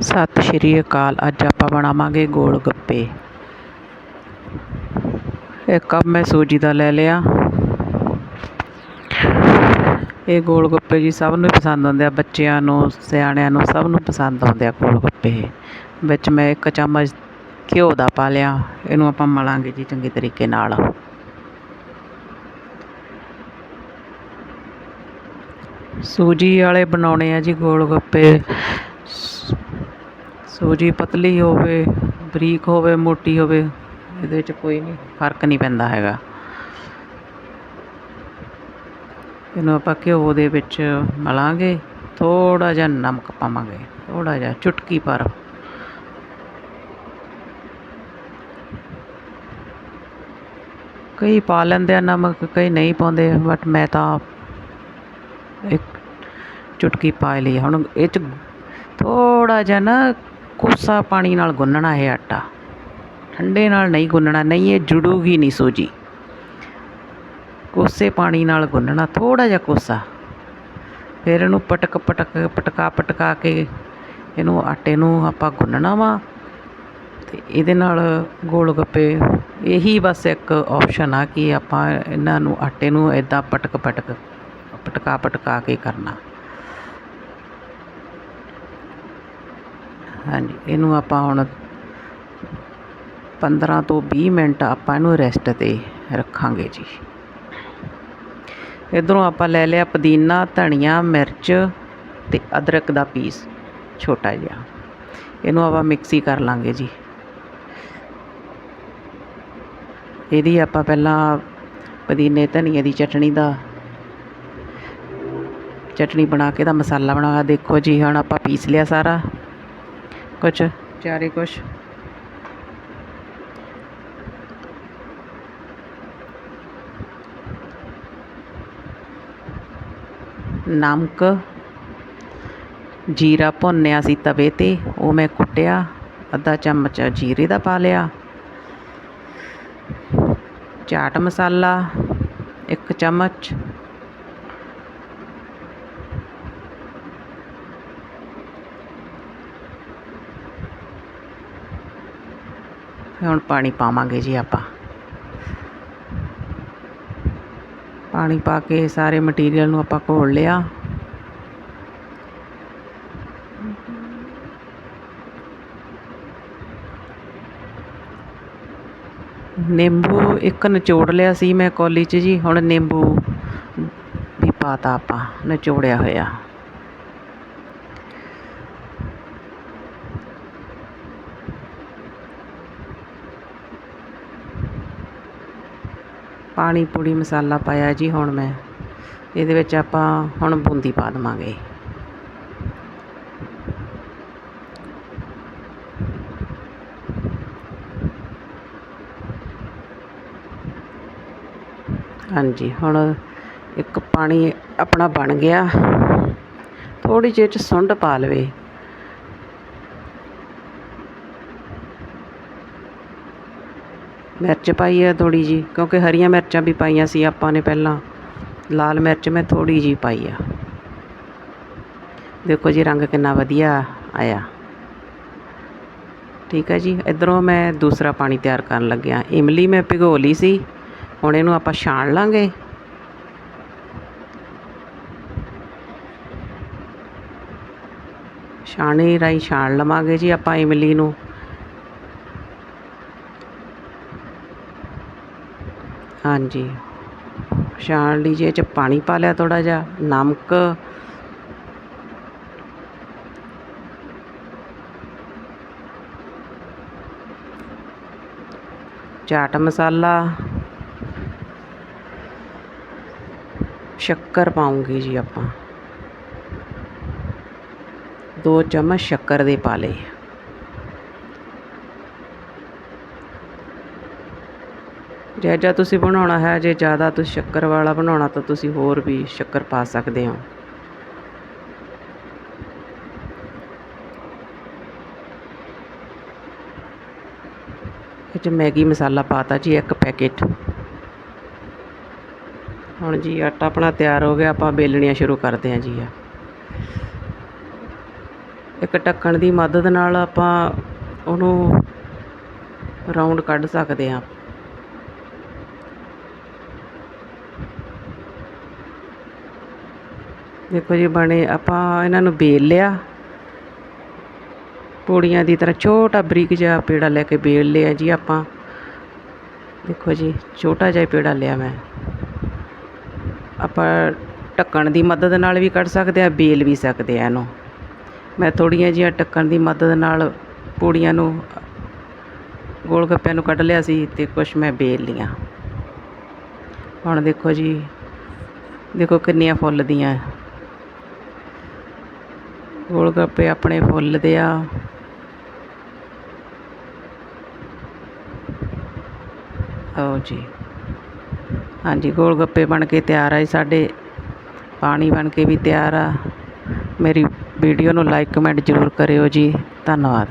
ਸਤਿ ਸ਼੍ਰੀ ਅਕਾਲ। ਅੱਜ ਆਪਾਂ ਬਣਾਵਾਂਗੇ ਗੋਲ ਗੱਪੇ। ਇੱਕ ਕੱਪ ਮੈਂ ਸੂਜੀ ਦਾ ਲੈ ਲਿਆ। ਇਹ ਗੋਲ ਗੱਪੇ ਜੀ ਸਭ ਨੂੰ ਹੀ ਪਸੰਦ ਆਉਂਦੇ ਆ, ਬੱਚਿਆਂ ਨੂੰ, ਸਿਆਣਿਆਂ ਨੂੰ ਸਭ ਨੂੰ ਪਸੰਦ ਆਉਂਦੇ ਆ ਗੋਲ ਗੱਪੇ। ਵਿੱਚ ਮੈਂ ਇੱਕ ਚਮਚ ਘਿਓ ਦਾ ਪਾ ਲਿਆ। ਇਹਨੂੰ ਆਪਾਂ ਮਲਾਂਗੇ ਜੀ ਚੰਗੇ ਤਰੀਕੇ ਨਾਲ। ਸੂਜੀ ਵਾਲੇ ਬਣਾਉਣੇ ਆ ਜੀ ਗੋਲ ਗੱਪੇ। ਸੂਜੀ ਪਤਲੀ ਹੋਵੇ, ਬਰੀਕ ਹੋਵੇ, ਮੋਟੀ ਹੋਵੇ, ਇਹਦੇ ਵਿੱਚ ਕੋਈ ਨਹੀਂ ਫ਼ਰਕ ਨਹੀਂ ਪੈਂਦਾ ਹੈਗਾ। ਇਹਨੂੰ ਆਪਾਂ ਘਿਓ ਦੇ ਵਿੱਚ ਮਲਾਂਗੇ ਥੋੜਾ ਜਿਹਾ ਨਮਕ ਪਾਵਾਂਗੇ ਥੋੜਾ ਜਿਹਾ ਚੁਟਕੀ ਭਰ। ਕਈ ਪਾ ਲੈਂਦੇ ਆ ਨਮਕ, ਕਈ ਨਹੀਂ ਪਾਉਂਦੇ ਬਟ ਮੈਂ ਤਾਂ ਇੱਕ ਚੁਟਕੀ ਪਾ ਲਈ ਹੁਣ ਇਹ ਚ ਥੋੜਾ ਜਿਹਾ ਨਾ ਕੋਸਾ ਪਾਣੀ ਨਾਲ ਗੁੰਨਣਾ ਇਹ ਆਟਾ। ਠੰਡੇ ਨਾਲ ਨਹੀਂ ਗੁੰਨਣਾ, ਨਹੀਂ ਇਹ ਜੁੜੂਗੀ ਨਹੀਂ ਸੂਜੀ। ਕੋਸੇ ਪਾਣੀ ਨਾਲ ਗੁੰਨਣਾ ਥੋੜਾ ਜਿਹਾ ਕੋਸਾ। ਫਿਰ ਇਹਨੂੰ ਪਟਕ ਪਟਕ, ਪਟਕਾ ਪਟਕਾ ਕੇ ਇਹਨੂੰ ਆਟੇ ਨੂੰ ਆਪਾਂ ਗੁੰਨਣਾ ਵਾ। ਤੇ ਇਹਦੇ ਨਾਲ ਗੋਲ ਗੱਪੇ, ਇਹੀ ਬਸ ਇੱਕ ਆਪਸ਼ਨ ਆ ਕਿ ਆਪਾਂ ਇਹਨਾਂ ਨੂੰ, ਆਟੇ ਨੂੰ ਇਦਾਂ ਪਟਕ ਪਟਕ, ਪਟਕਾ ਪਟਕਾ ਕੇ ਕਰਨਾ। ਹਾਂਜੀ, ਇਹਨੂੰ ਆਪਾਂ ਹੁਣ 15 ਤੋਂ 20 ਮਿੰਟ ਆਪਾਂ ਇਹਨੂੰ ਰੈਸਟ ਤੇ ਰੱਖਾਂਗੇ ਜੀ। ਇਧਰੋਂ ਆਪਾਂ ਲੈ ਲਿਆ ਪੁਦੀਨਾ, ਧਨੀਆ, ਮਿਰਚ ਤੇ ਅਦਰਕ ਦਾ ਪੀਸ ਛੋਟਾ ਜਿਹਾ। ਇਹਨੂੰ ਆਪਾਂ ਮਿਕਸੀ ਕਰ ਲਾਂਗੇ ਜੀ। ਇਹਦੀ ਆਪਾਂ ਪਹਿਲਾਂ ਪੁਦੀਨੇ, ਧਨੀਏ ਦੀ ਚਟਣੀ ਦਾ ਚਟਣੀ ਬਣਾ ਕੇ ਦਾ ਮਸਾਲਾ ਬਣਾ ਦੇਖੋ ਜੀ, ਹੁਣ ਆਪਾਂ ਪੀਸ ਲਿਆ ਸਾਰਾ। ਕੁਛ ਚਾਰੇ ਕੁਛ ਨਮਕ ਜੀਰਾ ਭੁੰਨਿਆ ਸੀ ਤਵੇ ਤੇ ਉਹ ਮੈਂ ਕੁੱਟਿਆ ਅੱਧਾ ਚਮਚ ਜੀਰੇ ਦਾ ਪਾ ਲਿਆ ਚਾਟ ਮਸਾਲਾ ਇੱਕ ਚਮਚ ਹੁਣ ਪਾਣੀ ਪਾਵਾਂਗੇ ਜੀ ਆਪਾਂ। ਪਾਣੀ ਪਾ ਕੇ ਸਾਰੇ ਮਟੀਰੀਅਲ ਨੂੰ ਆਪਾਂ ਘੋਲ ਲਿਆ। ਨਿੰਬੂ ਇੱਕ ਨਿਚੋੜ ਲਿਆ ਸੀ ਮੈਂ ਕੌਲੀ 'ਚ ਜੀ, ਹੁਣ ਨਿੰਬੂ ਵੀ ਪਾਤਾ ਆਪਾਂ, ਨਿਚੋੜਿਆ ਹੋਇਆ। ਪਾਣੀ ਪੂੜੀ ਮਸਾਲਾ ਪਾਇਆ ਜੀ ਹੁਣ ਮੈਂ। ਇਹਦੇ ਵਿੱਚ ਆਪਾਂ ਹੁਣ ਬੂੰਦੀ ਪਾ ਦੇਵਾਂਗੇ। ਹਾਂਜੀ, ਹੁਣ ਇੱਕ ਪਾਣੀ ਆਪਣਾ ਬਣ ਗਿਆ। ਥੋੜੀ ਜਿਹੀ ਚ ਸੁੰਡ ਪਾ ਲਵੇ। ਮਿਰਚ ਪਾਈ ਹੈ ਥੋੜ੍ਹੀ ਜੀ ਕਿਉਂਕਿ ਹਰੀਆਂ ਮਿਰਚਾਂ ਵੀ ਪਾਈਆਂ ਸੀ ਆਪਾਂ ਨੇ ਪਹਿਲਾਂ। ਲਾਲ ਮਿਰਚ ਮੈਂ ਥੋੜ੍ਹੀ ਜੀ ਪਾਈ ਆ। ਦੇਖੋ ਜੀ, ਰੰਗ ਕਿੰਨਾ ਵਧੀਆ ਆਇਆ। ਠੀਕ ਹੈ ਜੀ, ਇਧਰੋਂ ਮੈਂ ਦੂਸਰਾ ਪਾਣੀ ਤਿਆਰ ਕਰਨ ਲੱਗਿਆ। ਇਮਲੀ ਮੈਂ ਭਿਗੋ ਲਈ ਸੀ, ਹੁਣ ਇਹਨੂੰ ਆਪਾਂ ਛਾਣ ਲਾਂਗੇ। ਛਾਣੀ ਰਾਈ ਛਾਣ ਲਵਾਂਗੇ ਜੀ ਆਪਾਂ ਇਮਲੀ ਨੂੰ। ਹਾਂਜੀ। ਛਾਣ ਲੀਜੀਏ ਚ ਪਾਣੀ ਪਾ ਲਿਆ ਥੋੜਾ ਜਿਹਾ, ਨਮਕ। ਚਾਟ ਮਸਾਲਾ। ਸ਼ੱਕਰ ਪਾਉਂਗੀ ਜੀ ਆਪਾਂ। ਦੋ ਚਮਚ ਸ਼ੱਕਰ ਦੇ ਪਾ ਲਏ। ਜੇ ਤੁਸੀਂ ਬਣਾਉਣਾ ਹੈ, ਜੇ ਜ਼ਿਆਦਾ ਤੁਸੀਂ ਸ਼ੱਕਰ ਵਾਲਾ ਬਣਾਉਣਾ, ਤਾਂ ਤੁਸੀਂ ਹੋਰ ਵੀ ਸ਼ੱਕਰ ਪਾ ਸਕਦੇ ਹੋ। ਇਹ 'ਚ ਮੈਗੀ ਮਸਾਲਾ ਪਾਤਾ ਜੀ, ਇੱਕ ਪੈਕੇਟ। ਹੁਣ ਜੀ, ਆਟਾ ਆਪਣਾ ਤਿਆਰ ਹੋ ਗਿਆ, ਆਪਾਂ ਬੇਲਣੀਆਂ ਸ਼ੁਰੂ ਕਰਦੇ ਹਾਂ ਜੀ ਆ ਇੱਕ ਢੱਕਣ ਦੀ ਮਦਦ ਨਾਲ ਆਪਾਂ ਉਹਨੂੰ ਰਾਊਂਡ ਕੱਢ ਸਕਦੇ ਹਾਂ। ਦੇਖੋ ਜੀ ਬਣੇ ਆਪਾਂ ਇਹਨਾਂ ਨੂੰ ਬੇਲ ਲਿਆ। ਪੂੜੀਆਂ ਦੀ ਤਰ੍ਹਾਂ ਛੋਟਾ ਬਰੀਕ ਜਿਹਾ ਪੇੜਾ ਲੈ ਕੇ ਬੇਲ ਲਿਆ ਜੀ ਆਪਾਂ। ਦੇਖੋ ਜੀ, ਛੋਟਾ ਜਿਹਾ ਪੇੜਾ ਲਿਆ ਮੈਂ। ਆਪਾਂ ਢੱਕਣ ਦੀ ਮਦਦ ਨਾਲ ਵੀ ਕੱਢ ਸਕਦੇ ਆ ਬੇਲ ਵੀ ਸਕਦੇ ਆ ਇਹਨੂੰ। ਮੈਂ ਥੋੜ੍ਹੀਆਂ ਜਿਹੀਆਂ ਢੱਕਣ ਦੀ ਮਦਦ ਨਾਲ ਪੂੜੀਆਂ ਨੂੰ ਗੋਲ ਗੱਪਿਆਂ ਨੂੰ ਕੱਢ ਲਿਆ ਸੀ ਅਤੇ ਕੁਛ ਮੈਂ ਬੇਲ ਲਈਆਂ। ਹੁਣ ਦੇਖੋ ਜੀ, ਦੇਖੋ ਕਿੰਨੀਆਂ ਫੁੱਲਦੀਆਂ ਗੋਲ ਗੱਪੇ ਆਪਣੇ ਫੁੱਲਦੇ ਆ। ਆਓ ਜੀ। ਹਾਂਜੀ, ਗੋਲ ਗੱਪੇ ਬਣ ਕੇ ਤਿਆਰ ਆ ਜੀ, ਸਾਡੇ ਪਾਣੀ ਬਣ ਕੇ ਵੀ ਤਿਆਰ ਆ। ਮੇਰੀ ਵੀਡੀਓ ਨੂੰ ਲਾਈਕ ਕਮੈਂਟ ਜ਼ਰੂਰ ਕਰਿਓ ਜੀ। ਧੰਨਵਾਦ।